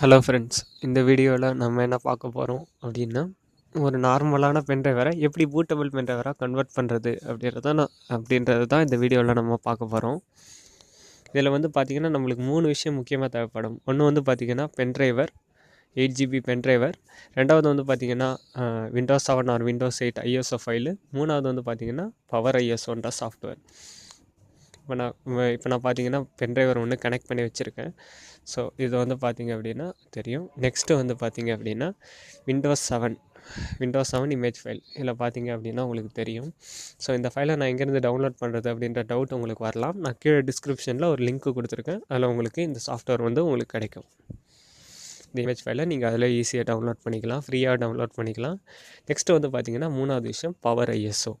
Hello friends இந்த வீடியோவில் நம்ம என்ன பார்க்க போகிறோம் அப்படின்னா ஒரு நார்மலான பென்ட்ரைவரை எப்படி பூட்டபிள் பென்ட்ரைவராக கன்வெர்ட் பண்ணுறது அப்படின்றத நான் அப்படின்றது தான் இந்த வீடியோவில் நம்ம பார்க்க போகிறோம் இதில் வந்து பார்த்திங்கன்னா நம்மளுக்கு மூணு விஷயம் முக்கியமாக தேவைப்படும். ஒன்று வந்து பார்த்திங்கன்னா பென்ட்ரைவர் எயிட் ஜிபி பென்ட்ரைவர் ரெண்டாவது வந்து பார்த்திங்கன்னா Windows seven or Windows eight ISO file மூணாவது வந்து பார்த்திங்கன்னா பவர் ஐஎஸ்ஓன்ற சாஃப்ட்வேர் இப்போ நான் இப்போ நான் பார்த்தீங்கன்னா பென்ட்ரைவர் ஒன்று கனெக்ட் பண்ணி வச்சுருக்கேன். ஸோ இது வந்து பார்த்தீங்க அப்படின்னா தெரியும். நெக்ஸ்ட்டு வந்து பார்த்தீங்க அப்படின்னா Windows seven Windows seven image file இதில் பார்த்தீங்க அப்படின்னா உங்களுக்கு தெரியும். ஸோ இந்த ஃபைலை நான் எங்கேருந்து டவுன்லோட் பண்ணுறது அப்படின்ற டவுட் உங்களுக்கு வரலாம். நான் கீழே டிஸ்கிரிப்ஷனில் ஒரு லிங்க்கு கொடுத்துருக்கேன். அதில் உங்களுக்கு இந்த சாஃப்ட்வேர் வந்து உங்களுக்கு கிடைக்கும். இந்த இமேஜ் ஃபைலை நீங்கள் அதில் ஈஸியாக டவுன்லோட் பண்ணிக்கலாம். ஃப்ரீயாக டவுன்லோட் பண்ணிக்கலாம். நெக்ஸ்ட்டு வந்து பார்த்தீங்கன்னா மூணாவது விஷயம் பவர் ஐஎஸ்ஓ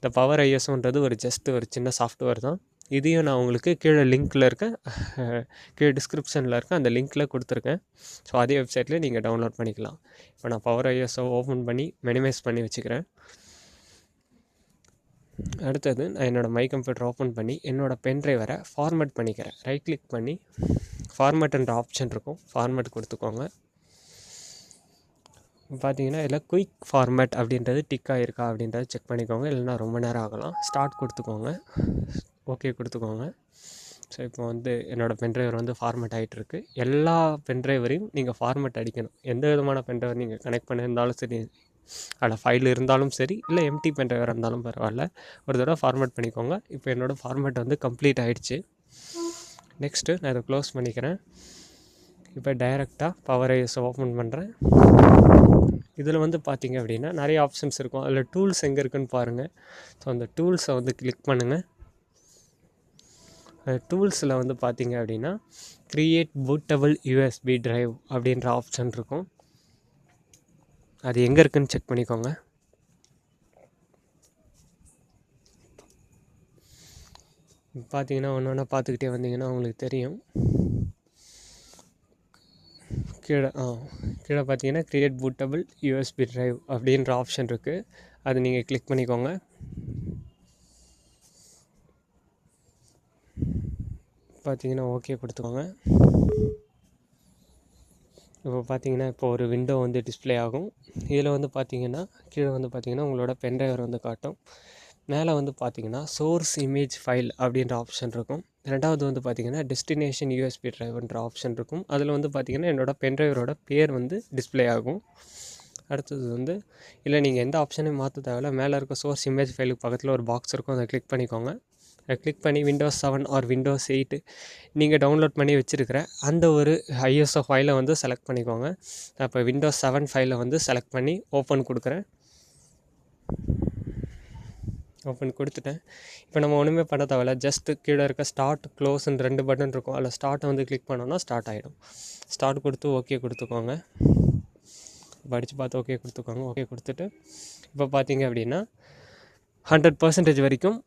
இந்த பவர் ஐஎஸ்ஓன்றது ஒரு ஜஸ்ட் ஒரு சின்ன சாஃப்ட்வேர் தான். இதையும் நான் உங்களுக்கு கீழே லிங்க்கில் இருக்க கீழே டிஸ்கிரிப்ஷனில் இருக்க அந்த லிங்க்கில் கொடுத்துருக்கேன். ஸோ அதே வெப்சைட்லேயே நீங்கள் டவுன்லோட் பண்ணிக்கலாம். இப்போ நான் பவர் ஐஎஸ்ஓ ஓப்பன் பண்ணி மினிமைஸ் பண்ணி வச்சுக்கிறேன். அடுத்தது நான் என்னோடய மை கம்ப்யூட்டர் ஓப்பன் பண்ணி என்னோடய பென்ட்ரைவரை ஃபார்மேட் பண்ணிக்கிறேன். ரைட் கிளிக் பண்ணி ஃபார்மேட்ன்ற ஆப்ஷன் இருக்கும். ஃபார்மேட் கொடுத்துக்கோங்க. பார்த்தீங்கன்னா இதில் குயிக் ஃபார்மேட் அப்படின்றது டிக் ஆகிருக்கா அப்படின்றத செக் பண்ணிக்கோங்க. இல்லைனா ரொம்ப நேரம் ஆகலாம். ஸ்டார்ட் கொடுத்துக்கோங்க. ஓகே கொடுத்துக்கோங்க. ஸோ இப்போ வந்து என்னோடய பென்ட்ரைவர் வந்து ஃபார்மேட் ஆகிட்டுருக்கு எல்லா பென்ட்ரைவரையும் நீங்கள் ஃபார்மேட் அடிக்கணும். எந்த விதமான பென்ட்ரைவர் நீங்கள் கனெக்ட் பண்ணியிருந்தாலும் சரி அதில் ஃபைல் இருந்தாலும் சரி இல்லை எம்டி பென்ட்ரைவர் இருந்தாலும் பரவாயில்ல ஒரு தடவை ஃபார்மேட் பண்ணிக்கோங்க. இப்போ என்னோடய ஃபார்மேட் வந்து கம்ப்ளீட் ஆகிடுச்சு நெக்ஸ்ட்டு நான் இதை க்ளோஸ் பண்ணிக்கிறேன். இப்போ டைரெக்டாக பவரை ஓப்பன் பண்ணுறேன் இதில் வந்து பார்த்திங்க அப்படின்னா நிறைய ஆப்ஷன்ஸ் இருக்கும். அதில் டூல்ஸ் எங்கே இருக்குன்னு பாருங்கள் ஸோ அந்த டூல்ஸை வந்து கிளிக் பண்ணுங்கள் டூல்ஸில் வந்து பார்த்திங்க அப்படின்னா க்ரியேட் பூட்டபிள் யூஎஸ்பி ட்ரைவ் அப்படின்ற ஆப்ஷன் இருக்கும். அது எங்கே இருக்குன்னு செக் பண்ணிக்கோங்க. பார்த்தீங்கன்னா ஒன்று ஒன்றா பார்த்துக்கிட்டே வந்தீங்கன்னா உங்களுக்கு தெரியும். கீழே ஆ கீழே பார்த்தீங்கன்னா க்ரியேட் பூட்டபிள் யூஎஸ்பி ட்ரைவ் அப்படின்ற ஆப்ஷன் இருக்குது அது நீங்கள் கிளிக் பண்ணிக்கோங்க. பார்த்தீங்கன்னா ஓகே கொடுத்துக்கோங்க. இப்போ பார்த்தீங்கன்னா இப்போ ஒரு விண்டோ வந்து டிஸ்பிளே ஆகும். இதில் வந்து பார்த்தீங்கன்னா கீழே வந்து பார்த்தீங்கன்னா உங்களோட பென்ட்ரைவர் வந்து காட்டும். மேலே வந்து பார்த்திங்கன்னா சோர்ஸ் இமேஜ் ஃபைல் அப்படின்ற ஆப்ஷன் இருக்கும். ரெண்டாவது வந்து பார்த்திங்கன்னா டெஸ்டினேஷன் யூஎஸ்பி ட்ரைவ்ன்ற ஆப்ஷன் இருக்கும். அதில் வந்து பார்த்திங்கன்னா என்னோடய பென்ட்ரைவரோட பேர் வந்து டிஸ்பிளே ஆகும். அடுத்தது வந்து இல்லை நீங்கள் எந்த ஆப்ஷனையும் மாற்ற தேவையில்ல. மேலே இருக்க சோர்ஸ் இமேஜ் ஃபைலுக்கு பக்கத்தில் ஒரு பாக்ஸ் இருக்கும். அதை கிளிக் பண்ணிக்கோங்க. அதை கிளிக் பண்ணி Windows seven or Windows eight நீங்கள் டவுன்லோட் பண்ணி வச்சுருக்கிற அந்த ஒரு ஐஎஸ்ஓ ஃபைலை வந்து செலக்ட் பண்ணிக்கோங்க. நான் இப்போ விண்டோஸ் செவன் ஃபைலை வந்து செலக்ட் பண்ணி ஓப்பன் கொடுக்குறேன். ஓப்பன் கொடுத்துட்டேன். இப்போ நம்ம ஒன்றுமே பண்ண தேவையில்ல. ஜஸ்ட்டு கீழே இருக்க ஸ்டார்ட் க்ளோஸ்ன்னு ரெண்டு பட்டன் இருக்கும். அதில் ஸ்டார்ட்டை வந்து கிளிக் பண்ணோன்னா ஸ்டார்ட் ஆகிடும் ஸ்டார்ட் கொடுத்து ஓகே கொடுத்துக்கோங்க. படித்து பார்த்து ஓகே கொடுத்துக்கோங்க. ஓகே கொடுத்துட்டு இப்போ பார்த்தீங்க அப்படின்னா ஹண்ட்ரட் பர்சன்டேஜ் வரைக்கும்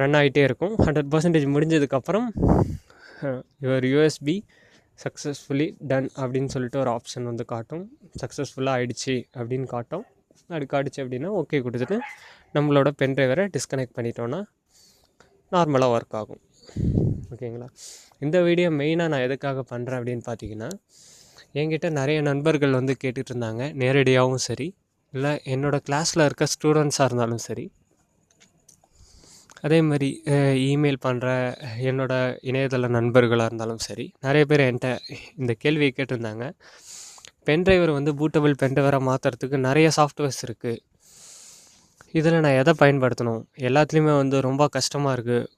ரன் ஆகிட்டே இருக்கும். ஹண்ட்ரட் பர்சன்டேஜ் முடிஞ்சதுக்கப்புறம் யுவர் யூஎஸ்பி சக்ஸஸ்ஃபுல்லி டன் அப்படின்னு சொல்லிட்டு ஒரு ஆப்ஷன் வந்து காட்டும். சக்ஸஸ்ஃபுல்லாக ஆகிடுச்சி அப்படின்னு காட்டும். அது காட்டுச்சு அப்படின்னா ஓகே கொடுத்துட்டு நம்மளோட பென் ட்ரைவரை டிஸ்கனெக்ட் பண்ணிட்டோன்னா நார்மலாக ஒர்க் ஆகும். ஓகேங்களா இந்த வீடியோ மெயினாக நான் எதுக்காக பண்ணுறேன் அப்படின்னு பார்த்தீங்கன்னா என்கிட்ட நிறைய நண்பர்கள் வந்து கேட்டுட்டு இருந்தாங்க நேரடியாகவும் சரி இல்லை என்னோடய கிளாஸில் இருக்க ஸ்டூடெண்ட்ஸாக இருந்தாலும் சரி. அதே மாதிரி இமெயில் பண்ணுற என்னோடய இணையதள நண்பர்களாக இருந்தாலும் சரி நிறைய பேர் என்கிட்ட இந்த கேள்வியை கேட்டிருந்தாங்க. பென்ட்ரைவர் வந்து பூட்டபிள் பென்ட்ரைவராக மாற்றுறதுக்கு நிறைய சாஃப்ட்வேர்ஸ் இருக்குது இதில் நான் எதை பயன்படுத்தணும்? எல்லாத்துலேயுமே வந்து ரொம்ப கஷ்டமாக இருக்குது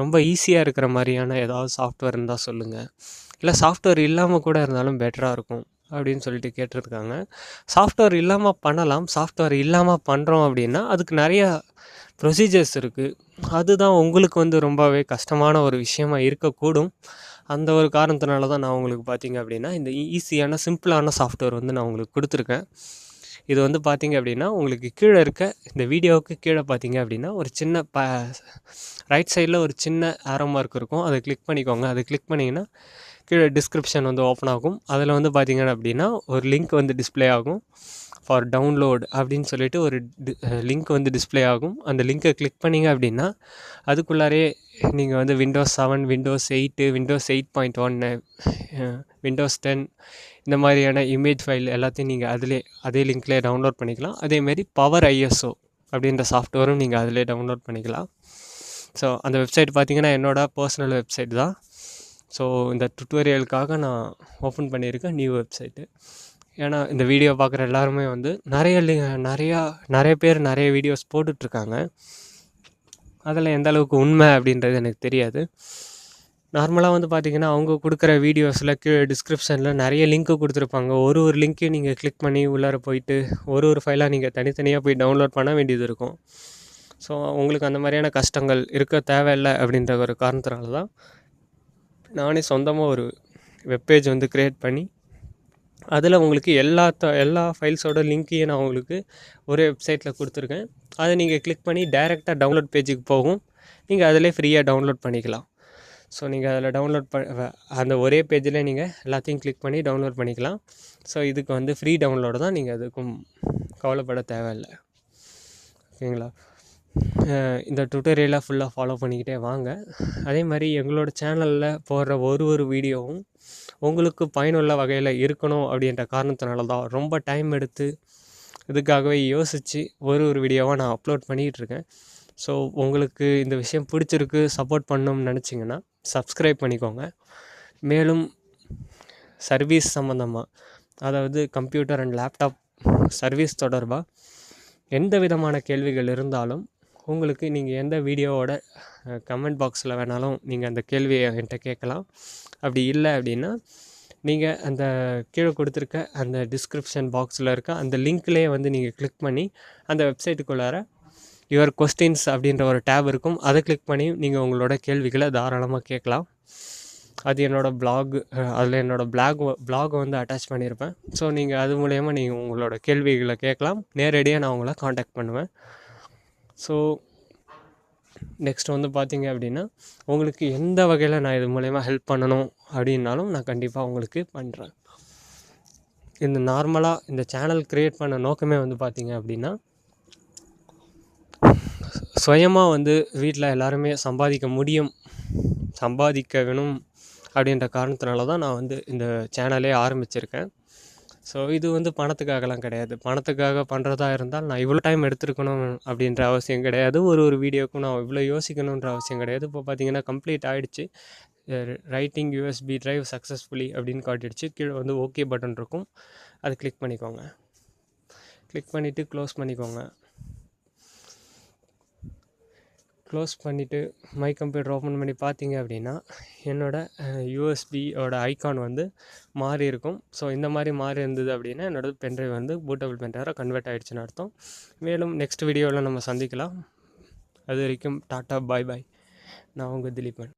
ரொம்ப ஈஸியாக இருக்கிற மாதிரியான ஏதாவது சாஃப்ட்வேர் இருந்தால் சொல்லுங்கள் இல்லை சாஃப்ட்வேர் இல்லாமல் கூட இருந்தாலும் பெட்டராக இருக்கும் அப்படின்னு சொல்லிட்டு கேட்டிருக்காங்க. சாஃப்ட்வேர் இல்லாமல் பண்ணலாம். சாஃப்ட்வேர் இல்லாமல் பண்ணுறோம் அப்படின்னா அதுக்கு நிறையா ப்ரொசீஜர்ஸ் இருக்குது அதுதான் உங்களுக்கு வந்து ரொம்பவே கஷ்டமான ஒரு விஷயமா இருக்கக்கூடும். அந்த ஒரு காரணத்தினால தான் நான் உங்களுக்கு பார்த்தீங்க அப்படின்னா இந்த ஈஸியான சிம்பிளான சாஃப்ட்வேர் வந்து நான் உங்களுக்கு கொடுத்துருக்கேன். இது வந்து பார்த்திங்க அப்படின்னா உங்களுக்கு கீழே இருக்க இந்த வீடியோவுக்கு கீழே பார்த்தீங்க அப்படின்னா ஒரு சின்ன ப ரைட் சைடில் ஒரு சின்ன ஆரோ மார்க் இருக்கும். அதை கிளிக் பண்ணிக்கோங்க. அதை கிளிக் பண்ணிங்கன்னா கீழே டிஸ்கிரிப்ஷன் வந்து ஓப்பன் ஆகும். அதில் வந்து பார்த்திங்க அப்படின்னா ஒரு லிங்க் வந்து டிஸ்பிளே ஆகும். ஃபார் டவுன்லோட் அப்படின்னு சொல்லிட்டு ஒரு லிங்க் வந்து டிஸ்ப்ளே ஆகும். அந்த லிங்க்கை கிளிக் பண்ணிங்க அப்படின்னா அதுக்குள்ளாரே நீங்கள் வந்து Windows seven Windows eight Windows eight point ஒன்று விண்டோஸ் டென் இந்த மாதிரியான இமேஜ் ஃபைல் எல்லாத்தையும் நீங்கள் அதிலே அதே லிங்க்லேயே டவுன்லோட் பண்ணிக்கலாம். அதேமாரி பவர் ஐஎஸ்ஓ அப்படின்ற சாஃப்ட்வேரும் நீங்கள் அதிலே டவுன்லோட் பண்ணிக்கலாம். ஸோ அந்த வெப்சைட் பார்த்தீங்கன்னா என்னோடய பர்சனல் வெப்சைட் தான். ஸோ இந்த டுட்டோரியலுக்காக நான் ஓப்பன் பண்ணியிருக்கேன் நியூ வெப்சைட்டு ஏன்னா இந்த வீடியோ பார்க்குற எல்லாருமே வந்து நிறைய நிறையா நிறைய பேர் நிறைய வீடியோஸ் போட்டுட்ருக்காங்க. அதில் எந்த அளவுக்கு உண்மை அப்படின்றது எனக்கு தெரியாது. நார்மலாக வந்து பார்த்திங்கன்னா அவங்க கொடுக்குற வீடியோஸில் கீழே டிஸ்கிரிப்ஷனில் நிறைய லிங்க்கு கொடுத்துருப்பாங்க. ஒரு ஒரு லிங்க்கையும் நீங்கள் கிளிக் பண்ணி உள்ளார போயிட்டு ஒரு ஒரு ஃபைலாக நீங்கள் தனித்தனியாக போய் டவுன்லோட் பண்ண வேண்டியது இருக்கும். ஸோ உங்களுக்கு அந்த மாதிரியான கஷ்டங்கள் இருக்க தேவையில்லை அப்படின்ற ஒரு காரணத்தினால தான் நானே சொந்தமாக ஒரு வெப்பேஜ் வந்து க்ரியேட் பண்ணி அதில் உங்களுக்கு எல்லா த எல்லா ஃபைல்ஸோட லிங்க்கையும் நான் உங்களுக்கு ஒரே வெப்சைட்டில் கொடுத்துருக்கேன். அதை நீங்கள் கிளிக் பண்ணி டைரெக்டாக டவுன்லோட் பேஜுக்கு போகும். நீங்கள் அதிலே ஃப்ரீயாக டவுன்லோட் பண்ணிக்கலாம். ஸோ நீங்கள் அதில் டவுன்லோட் ப அந்த ஒரே பேஜில் நீங்கள் எல்லாத்தையும் கிளிக் பண்ணி டவுன்லோட் பண்ணிக்கலாம். ஸோ இதுக்கு வந்து ஃப்ரீ டவுன்லோடு தான் நீங்கள் அதுக்கும் கவலைப்பட தேவையில்லை. ஓகேங்களா? இந்த டுட்டோரியலை ஃபுல்லாக ஃபாலோ பண்ணிக்கிட்டே வாங்க. அதே மாதிரி எங்களோட சேனலில் போடுற ஒரு ஒரு வீடியோவும் உங்களுக்கு பயனுள்ள வகையில் இருக்கணும் அப்படின்ற காரணத்தினால தான் ரொம்ப டைம் எடுத்து இதுக்காகவே யோசித்து ஒரு ஒரு வீடியோவாக நான் அப்லோட் பண்ணிகிட்ருக்கேன் ஸோ உங்களுக்கு இந்த விஷயம் பிடிச்சிருக்கு சப்போர்ட் பண்ணணும்னு நினச்சிங்கன்னா சப்ஸ்கிரைப் பண்ணிக்கோங்க. மேலும் சர்வீஸ் சம்மந்தமாக அதாவது கம்ப்யூட்டர் அண்ட் லேப்டாப் சர்வீஸ் தொடர்பாக எந்த விதமான கேள்விகள் இருந்தாலும் உங்களுக்கு நீங்கள் எந்த வீடியோவோட கமெண்ட் பாக்ஸில் வேணாலும் நீங்கள் அந்த கேள்வியை என்கிட்ட கேட்கலாம். அப்படி இல்லை அப்படின்னா நீங்கள் அந்த கீழே கொடுத்துருக்க அந்த டிஸ்கிரிப்ஷன் பாக்ஸில் இருக்க அந்த லிங்க்லேயே வந்து நீங்கள் கிளிக் பண்ணி அந்த வெப்சைட்டுக்குள்ளார யுவர் கொஸ்டின்ஸ் அப்படின்ற ஒரு டேப் இருக்கும். அதை கிளிக் பண்ணி நீங்கள் உங்களோட கேள்விகளை தாராளமாக கேட்கலாம். அது என்னோடய பிளாக் அதில் என்னோடய பிளாக் பிளாகை வந்து அட்டாச் பண்ணியிருப்பேன் ஸோ நீங்கள் அது மூலயமா நீங்கள் உங்களோட கேள்விகளை கேட்கலாம். நேரடியாக நான் உங்களை காண்டாக்ட் பண்ணுவேன். ஸோ நெக்ஸ்ட் வந்து பார்த்தீங்க அப்படின்னா உங்களுக்கு எந்த வகையில் நான் இது மூலயமா ஹெல்ப் பண்ணணும் அப்படின்னாலும் நான் கண்டிப்பாக உங்களுக்கு பண்ணுறேன் இந்த நார்மலாக இந்த சேனல் க்ரியேட் பண்ண நோக்கமே வந்து பார்த்தீங்க அப்படின்னா சுயமாக வந்து வீட்டில் எல்லாருமே சம்பாதிக்க முடியும் சம்பாதிக்க வேணும் அப்படின்ற காரணத்தினால தான் நான் வந்து இந்த சேனலே ஆரம்பிச்சிருக்கேன். ஸோ இது வந்து பணத்துக்காகலாம் கிடையாது. பணத்துக்காக பண்ணுறதா இருந்தால் நான் இவ்வளோ டைம் எடுத்துருக்கணும் அப்படின்ற அவசியம் கிடையாது. ஒரு ஒரு வீடியோக்கும் நான் இவ்வளோ யோசிக்கணுன்ற அவசியம் கிடையாது. இப்போ பார்த்தீங்கன்னா கம்ப்ளீட் ஆகிடுச்சு ரைட்டிங் யூஎஸ்பி ட்ரைவ் சக்ஸஸ்ஃபுல்லி அப்படின்னு காட்டிடுச்சு. கீழே வந்து ஓகே பட்டன் இருக்கும். அதை கிளிக் பண்ணிக்கோங்க. கிளிக் பண்ணிவிட்டு க்ளோஸ் பண்ணிக்கோங்க. க்ளோஸ் பண்ணிவிட்டு மை கம்ப்யூட்டர் ஓப்பன் பண்ணி பார்த்தீங்க அப்படின்னா என்னோடய யூஎஸ்பியோட ஐக்கான் வந்து மாறி இருக்கும். ஸோ இந்த மாதிரி மாறி இருந்தது அப்படின்னா என்னோடய பென்ட்ரைவ் வந்து பூட்டபிள் பென்ட்ரைவராக கன்வெர்ட் ஆகிடுச்சுன்னு அர்த்தம். மேலும் நெக்ஸ்ட் வீடியோவில் நம்ம சந்திக்கலாம். அது வரைக்கும் டாட்டா பாய் பாய் நான் உங்கள் திலீபன்.